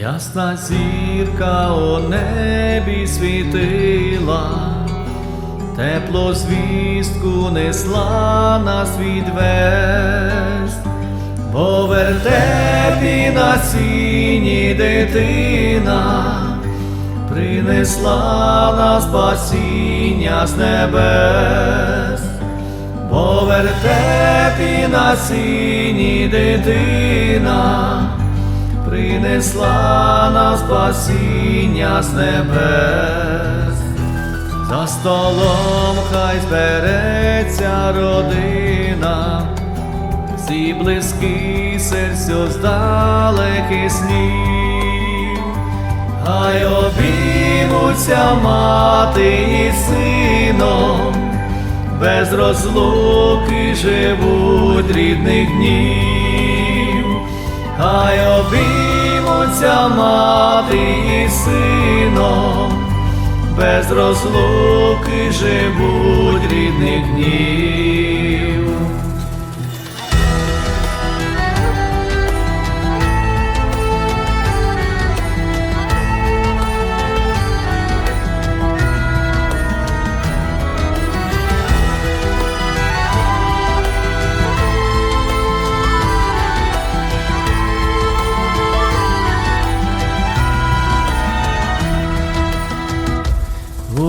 Ясна зірка у небі світила, тепло звістку несла нас відвест, бо вертепі на сіні дитина принесла на спасіння з небес, бо вертепі на сіні дитина принесла на спасіння з небес, за столом хай збереться родина, всі близькі серцю з снів, хай обіймуться мати і сином, без розлуки живуть рідних днів, хай обіймуться мати і сином, без розлуки живуть рідних днів.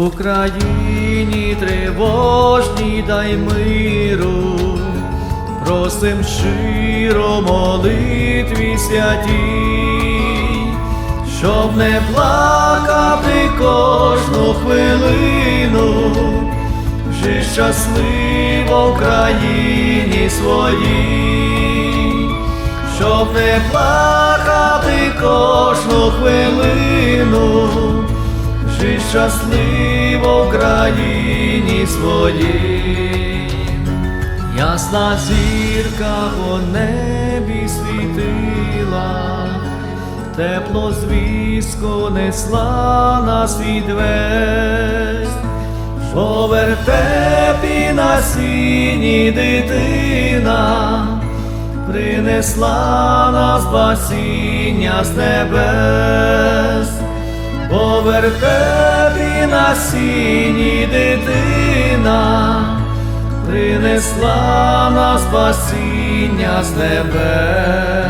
Україні тривожній дай миру, просим щиро молитві святій, щоб не плакати кожну хвилину, вже щасливо в країні своїй, щоб не плакати кожну хвилину. Жи щасливо в країні своїй. Ясна зірка по небі світила, тепло звістку несла на світ весь, що вертепі на сіні дитина принесла на спасіння з небес. Бо на сіні дитина принесла на спасіння з небес.